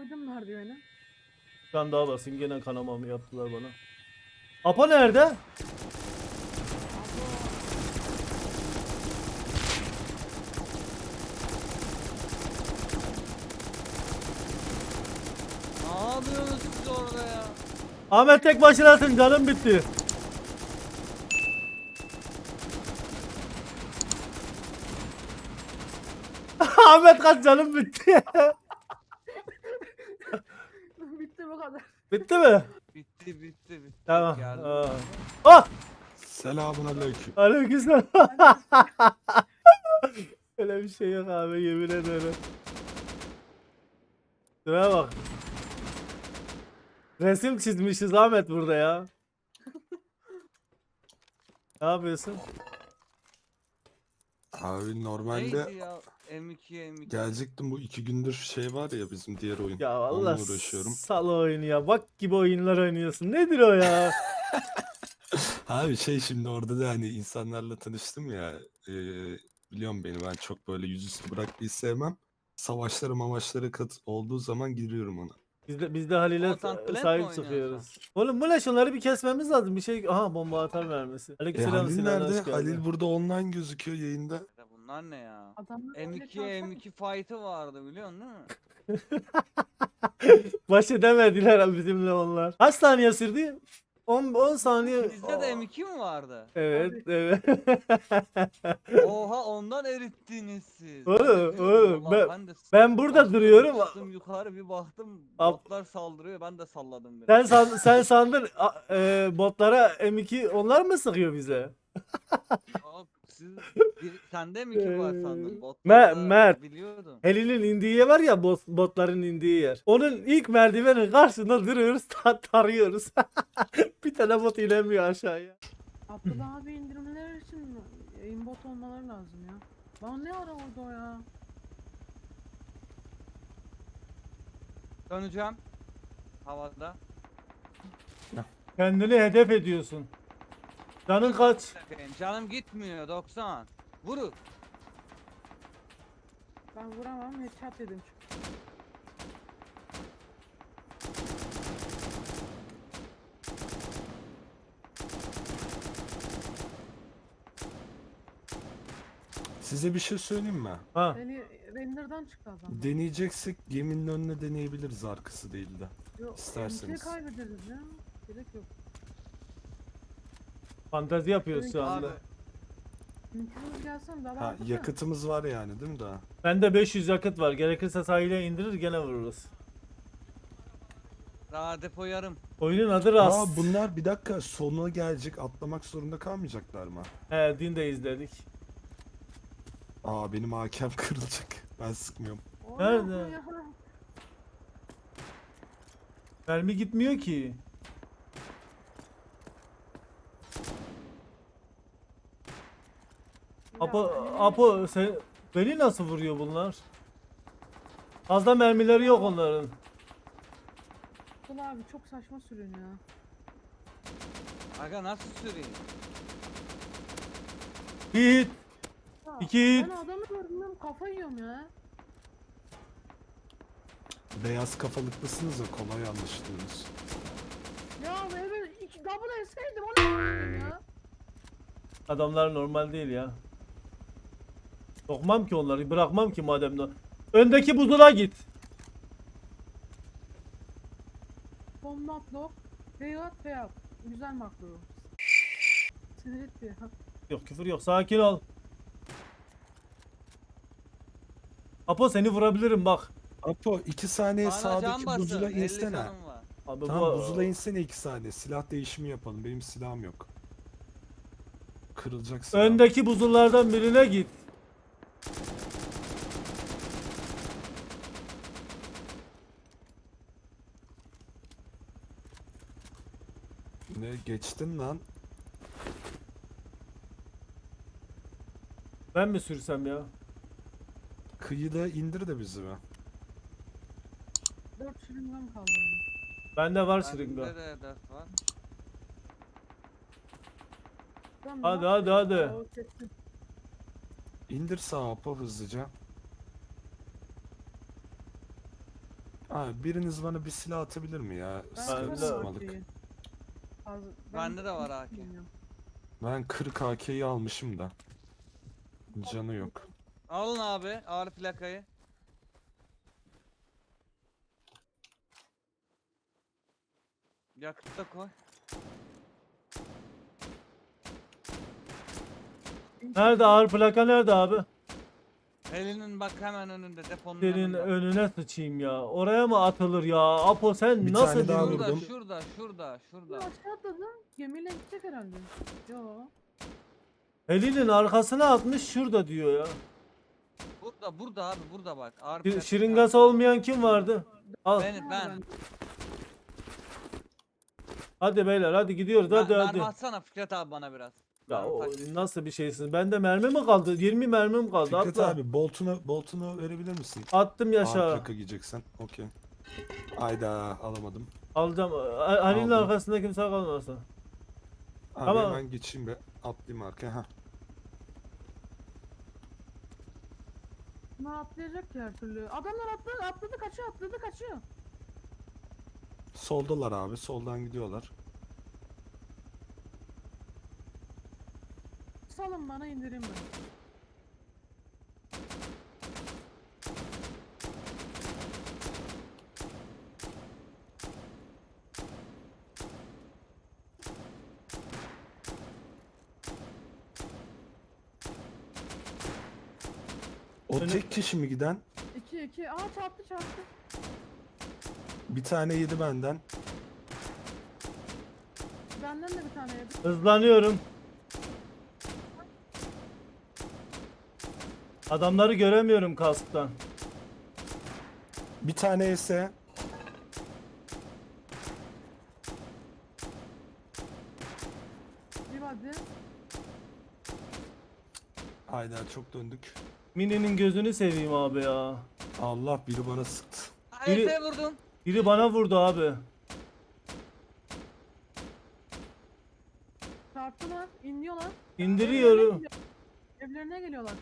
koydum merdiveni. Bir tane daha basın gene kanamamı yaptılar bana. Apa nerede? Ne yapıyorsunuz siz orada ya? Ahmet tek başınasın canım bitti. Ahmet kaç canım bitti. Bitti bu kadar. bitti mi? Bitti bitti bitti. Tamam. Geldim. Aa. Ah! Selamun aleyküm. Aleykümselam. Öyle bir şey yok abi yemin ederim. Şuraya bak. Resim çizmişiz Ahmet burada ya. ne yapıyorsun? Abi normalde Neydi ya? M2 M2. gelecektim bu iki gündür şey var ya bizim diğer oyun. Ya Allah Onunla uğraşıyorum. sal oyunu ya. Bak gibi oyunlar oynuyorsun. Nedir o ya? Abi şey şimdi orada da hani insanlarla tanıştım ya. E, biliyorum beni ben çok böyle yüzüstü bırakmayı sevmem. Savaşlara mamaşlara kat olduğu zaman giriyorum ona. Biz de, biz de Halil'e sa- Plant sahip oynuyorsun? çıkıyoruz. Oğlum bu ne şunları bir kesmemiz lazım. Bir şey aha bomba atar vermesi. E Aleykümselam Halil Sinan hoş nerede? geldin. Halil burada online gözüküyor yayında. Bunlar ne ya? Adamlar öyle M2 çalsana. M2 fight'ı vardı biliyorsun değil mi? Baş edemediler bizimle onlar. Kaç saniye sürdü? 10 10 saniye. Bizde de M2 mi vardı? Evet, evet. Oha ondan erittiniz siz. Oğlum, Ben de oğlum, "Ulan ben- de ben burada duruyorum. Çıktım yukarı bir baktım Ab- botlar saldırıyor ben de salladım biraz. sen san, sen sandın a- e, botlara M2 onlar mı sıkıyor bize? Siz bir, sende M2 var Ee, sandım. Mer- Botlar da Mert. Biliyordum. Helinin indiği yer var ya bot, botların indiği yer. Onun ilk merdivenin karşısında duruyoruz ta- tarıyoruz. bir tane bot inemiyor aşağıya. Abdullah abi indirmeler için aimbot olmaları lazım ya. Lan ne ara orada o ya? Döneceğim. Havada. Kendini hedef ediyorsun. Canın kaç? Benim canım gitmiyor 90. Vurun. Ben vuramam headshot dedim çünkü. Size bir şey söyleyeyim mi? Ha. Beni render'dan çıktı adam. Deneyeceksek geminin önüne deneyebiliriz arkası değil de. Yok, İsterseniz. M2'yi kaybederiz ya. Gerek yok. Fantezi yapıyoruz şu Abi anda. Mümkünüz gelsin daha Ha yakıtımız var yani değil mi daha? Bende 500 yakıt var. Gerekirse sahile indirir gene vururuz. daha depo yarım. Oyunun adı Rast. Aa bunlar bir dakika sonuna gelecek atlamak zorunda kalmayacaklar mı? He dün de izledik. Aa benim hakem kırılacak. Ben sıkmıyorum. Nerede? ya. Mermi gitmiyor ki. Apo, Apo sen, beni nasıl vuruyor bunlar? Fazla mermileri yok onların. Abdullah abi çok saçma sürün ya. Aga nasıl süreyim? Bir hit. Ya, İki hit. Ben adamı gördüm kafa yiyorum ya. Beyaz kafalıklısınız ya kolay anlaşılıyorsunuz. Ya evet iki double etseydim o ne yapayım ya? Adamlar normal değil ya. Sokmam ki onları, bırakmam ki madem de. Öndeki buzula git. Bomb not lock. Beyat beyat. Güzel makro. Sinir etti ya. Yok küfür yok, sakin ol. Apo seni vurabilirim bak. Apo 2 saniye Bana can sağdaki basın. buzula 50 insene. canım var. Abi Tamam bu buzula insene 2 saniye. Silah değişimi yapalım. Benim silahım yok. Kırılacak silah. öndeki buzullardan birine git. Ne geçtin lan? Ben mi sürsem ya? Kıyıda indir de bizi be. 4 şırıngan kaldı benim. Bende var şırınga. Bende de dört var. Tamam, Hadi, hadi, hadi. İndir sağa Apo hızlıca. Abi biriniz bana bir silah atabilir mi ya? Ben Sıkı de- sıkmalık. AK'yi. Az- Bende de var AK. bilmiyorum. Ben 40 AK'yi almışım da. Canı yok. Alın abi ağır plakayı. Yakıtta koy. Nerede ağır plaka nerede abi? Elinin bak hemen önünde deponun Senin önüne sıçayım ya. Oraya mı atılır ya? Apo sen Bir nasıl tane daha diyorsun? Şurada, vurdum. şurada, şurada, Bu şurada. aşağı. Gemiyle gidecek herhalde. Yo. Elinin arkasına atmış şurada diyor ya. Burada, burada abi, burada bak. Ağır Bir plaka şırıngası olmayan kim vardı? Al. Benim, ben. Hadi beyler hadi gidiyoruz Ben, hadi mermi hadi. atsana Fikret abi bana biraz. Ya o nasıl bir şeysin? Bende mermi mi kaldı? 20 mermim kaldı. Fikret Atla. abi boltunu boltunu verebilir misin? Attım yaşa. plaka giyeceksen. Okey. Ayda alamadım. Alacağım. Ha- Halil'in Aldım. arkasında kimse kalmasın. Abi Ama- hemen geçeyim be. Atlayayım arkaya. Heh. Ne atlayacak ki her türlü. Adamlar atladı, atladı kaçıyor, atladı kaçıyor. Soldalar abi. Soldan gidiyorlar. Salın bana indireyim ben. O Önü- tek kişi mi giden? 2 2. Aa çarptı çarptı. Bir tane yedi benden. Benden de bir tane yedi. Hızlanıyorum. Adamları göremiyorum kasktan. Bir tane ise Bir hadi. Ayda çok döndük. Mini'nin gözünü seveyim abi ya. Allah biri bana sıktı. Biri- Biri... vurdum. Biri bana vurdu abi. Çarptılar, iniyorlar. İndiriyorum. Evlerine geliyorlar.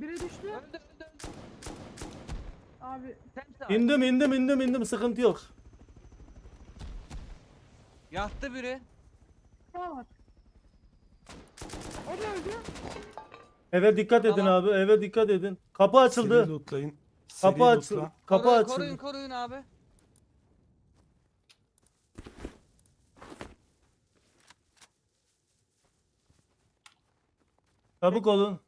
Biri düştü. Öldü, öldü, öldü. Abi Sen sağ. İndim indim indim indim sıkıntı yok. Yattı biri. daha var. O da öldü. Eve dikkat edin Tamam. abi eve dikkat edin. Kapı açıldı. Seri lootlayın. Kapı açıldı. lootla. Kapı Koruyun, açıldı. koruyun, koruyun abi. Çabuk olun.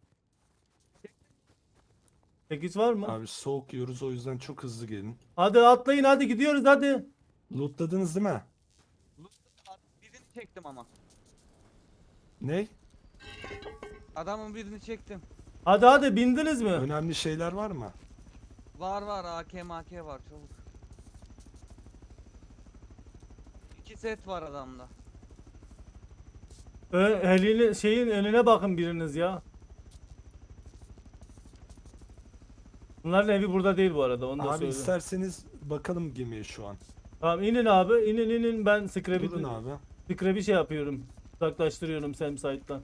8 var mı? Abi soğuk yiyoruz o yüzden çok hızlı gelin. Hadi atlayın hadi gidiyoruz hadi. Lootladınız değil mi? Birini çektim ama. Ne? Adamın birini çektim. Hadi hadi bindiniz mi? Önemli şeyler var mı? Var var AK MK var çabuk. İki set var adamda. Ö- Halil'in şeyin önüne bakın biriniz ya. Bunların evi burada değil bu arada onu da Abi söyleyeyim. isterseniz bakalım gemiye şu an. Tamam inin abi inin inin ben scrap'i Durun abi. scrap'i şey yapıyorum. Uzaklaştırıyorum Sam site'tan.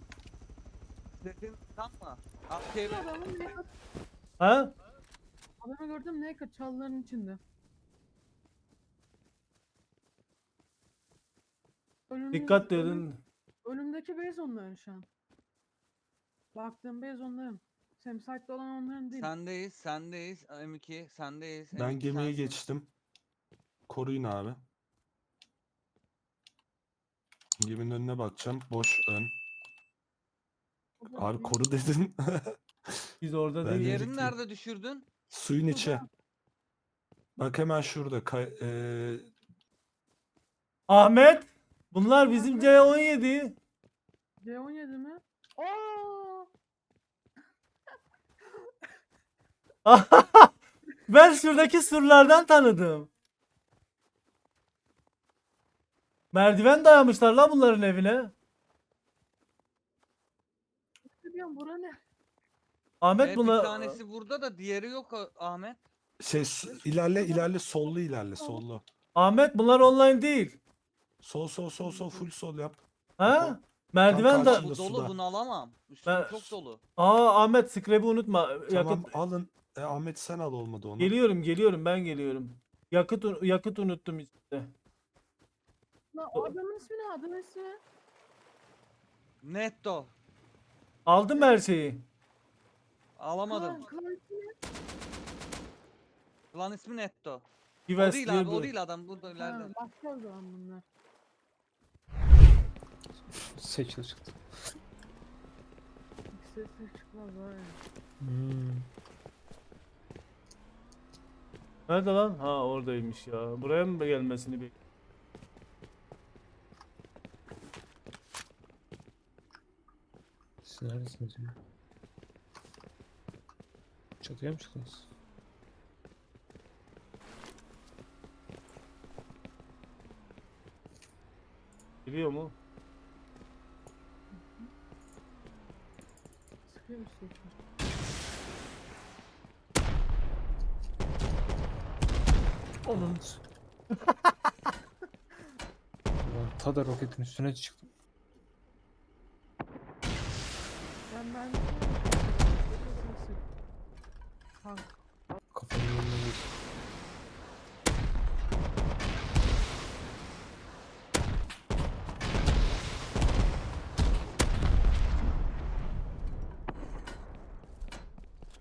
Setin tam mı? Adamı naked. Ha? Adamı gördüm naked çalıların içinde. Önümüz- Dikkat önüm- edin. Önümdeki base onların şu an. Baktığım base onların. Semsite'de olan onların değil. Sendeyiz, sendeyiz. M2 sendeyiz. Ben M2 gemiye sensin. geçtim. Koruyun abi. Geminin önüne bakacağım. Boş ön. Abi değil. koru dedin. Biz orada Ben Gittim. nerede düşürdün? Suyun içi. Bak hemen şurada. Kay- e, eee, Ahmet! Bunlar bizim C17. C17 mi? Oo! ben şuradaki surlardan tanıdım. Merdiven dayamışlar la bunların evine. Ne diyorum bura ne? Ahmet Evet, buna bir tanesi burada da diğeri yok Ahmet. şey ilerle ilerle sollu ilerle sollu. Ahmet bunlar online değil. Sol sol sol sol full sol yap. Ha? Merdiven da karşında. Bu dolu suda. bunu alamam. Üstüm Ben- çok dolu. Aa Ahmet scrap'i unutma. Tamam Yakıt alın. E, Ahmet sen al olmadı onu. Geliyorum geliyorum ben geliyorum. Yakıt un- yakıt unuttum içinde. Lan o adamın ismi ne? Adamın ismi ne? Netto. Aldım her şeyi. Alamadım. Klan, klan ismi ne? Lan ismi Netto. O Yves değil diye abi o bir- değil adam burada Ha, ileride. başka o zaman bunlar. Seçil çıktı. İkisi çıkmaz var ya. Hmm. Nerede lan? Ha oradaymış ya. Buraya mı gelmesini bekliyorum? Siz neredesiniz ya? Çatıya mı çıktınız? Biliyor mu? Sıkıyor musun? Onun. Ulan ta da roketin üstüne çıktım. Ben ben Tank. Kafamın önüne vurdu.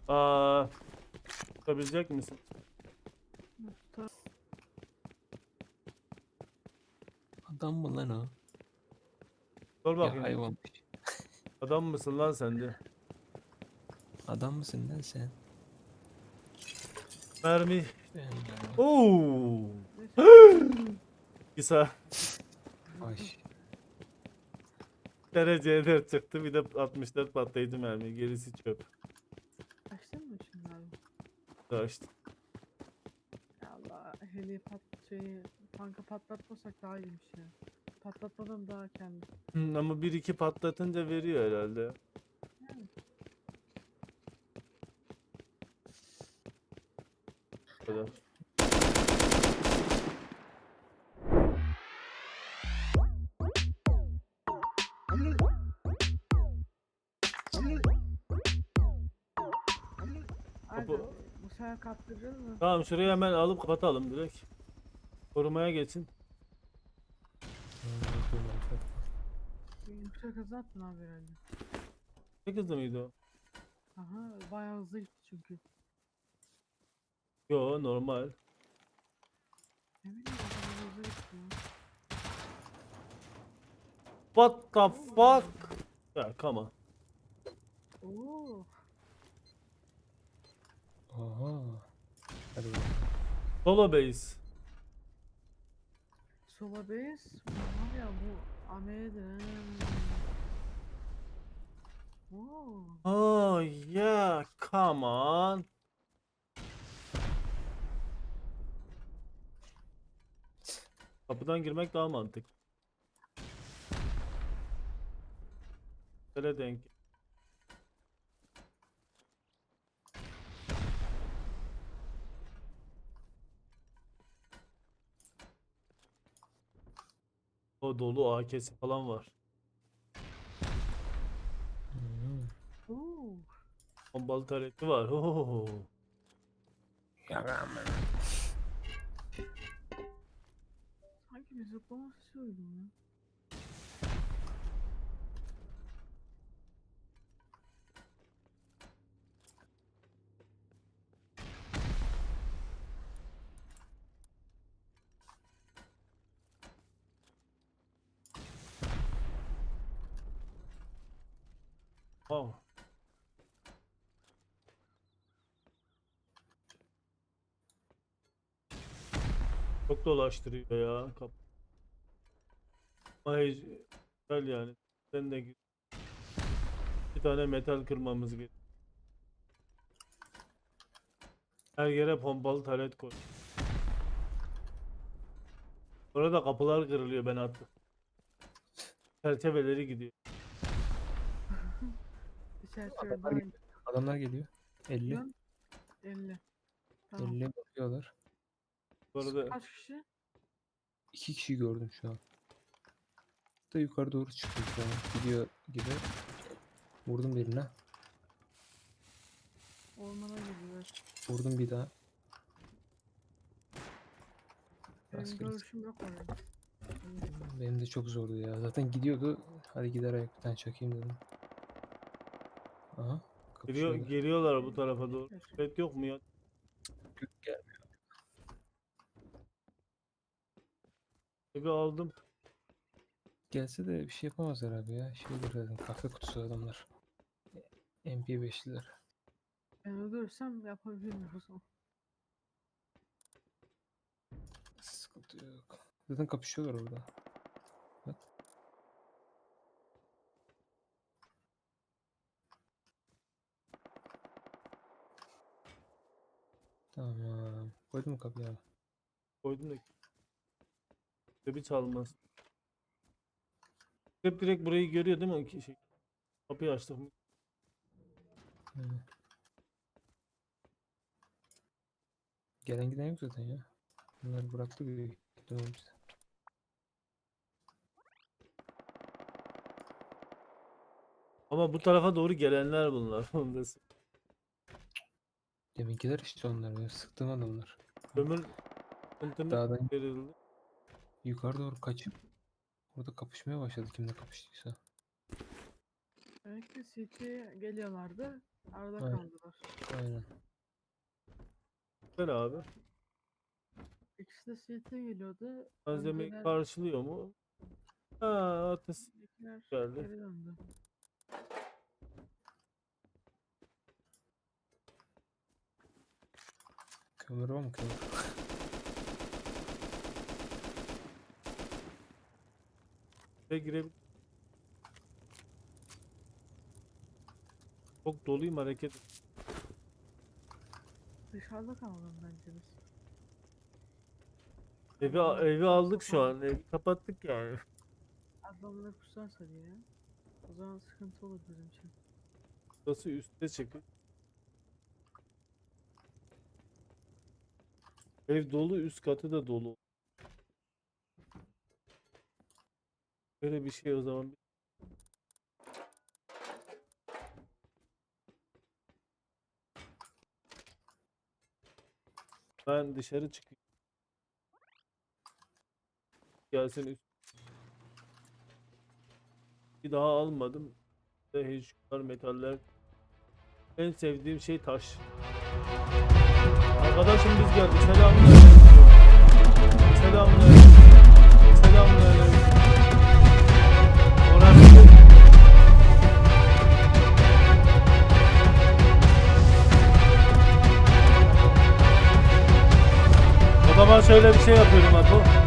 Aa, tutabilecek misin? Ta- Adam mı lan o? Sor Ya bakayım. hayvan. Adam mısın lan sen de? Adam mısın lan sen? Mermi. Ya. Oo. İsa Ay. dereceye 4 çıktı. Bir de 64 patlayıcı mermi. Gerisi çöp. Açtın mı şimdi abi? Ya Allah heli pat tanka patlatmasak daha iyiymiş ya. Patlatmadan daha kendi. Hı, Ama 1-2 patlatınca veriyor herhalde. Yani. Bu kadar. Sefer kaptıracağız mı? Tamam şurayı hemen alıp kapatalım direkt. Korumaya geçin. Yüksek hızlı attın abi herhalde. Ne hızlı mıydı o? Aha bayağı hızlı gitti çünkü. Yo normal. Ne bileyim hızlı gitti ya. What the fuck? Ya come on. Oo. Aha. Hadi bakalım. Solo base. Sola base. Var ya bu Amerika'da. Oo. Oh yeah, come on. Kapıdan girmek daha mantıklı. Böyle denk. O dolu AK'si falan var. Hmm. Oo. Bombalı tareti var. Ho. Ya ben Sanki bir zıplama sesi duydum ya. Wow. Çok dolaştırıyor ya. Kap hiç- güzel yani. Ben de bir tane metal kırmamız gerek. Her yere pompalı taret koy. Orada kapılar kırılıyor ben attım. Çerçeveleri gidiyor. Daha iyi. Adamlar geliyor. 50. Yön 50. Tamam. 50 bakıyorlar. Bu arada Kaç kişi? İki kişi gördüm şu an. Da yukarı doğru çıkıyor şu an. Gidiyor gibi. Vurdum birine. Ormana gidiyorlar. Vurdum bir daha. Benim Rastgele görüşüm yok oraya. Benim de çok zordu ya. Zaten gidiyordu. Hadi gider ayak bir tane çakayım dedim. Aha. Geliyor, kapışıyorlar. geliyorlar bu tarafa doğru. Evet yok mu ya? Gelmiyor. Evi aldım. Gelse de bir şey yapamazlar abi ya. Şeydir zaten kahve kutusu adamlar. MP5'liler. Ben ölürsem yapabilirim o zaman. Sıkıntı yok. Zaten kapışıyorlar orada. Tamam. Koydun mu kapıyı abi? Koydum da. Evi çalmaz. Hep direkt burayı görüyor değil mi? Şey, kapıyı açtık mı? Hı. Gelen giden yok zaten ya. Bunlar bıraktı bir ihtimal bize. Ama bu tarafa doğru gelenler bunlar. Deminkiler işte onlar ya. Sıktığım adamlar. Sıkıntımız Dağdan verildi. yukarı doğru kaçıp orada kapışmaya başladı kimle kapıştıysa. Demek ki geliyorlardı. Arada Aynen. kaldılar. Aynen. Ver abi. İkisi de CT'ye geliyordu. Malzemeyi Önceler- karşılıyor mu? Ha ateş öncekiler geldi. Geri döndü. Mı kömür? Ve girebilir. Çok doluyum hareket. Dışarıda kalalım bence biz. Evi, evi aldık şu an. Evi kapattık yani. Adamlar kusarsa diye. O zaman sıkıntı olur bizim için. Burası üstte çıkıp. Ev dolu, üst katı da dolu. Böyle bir şey o zaman. Ben dışarı çıkayım. Gelsin üst. Bir daha almadım. Hiç metaller. En sevdiğim şey taş. Arkadaşım biz geldik. Selamünaleyküm. Selamünaleyküm. Selamünaleyküm. Orası O zaman şöyle bir şey yapıyorum Apo.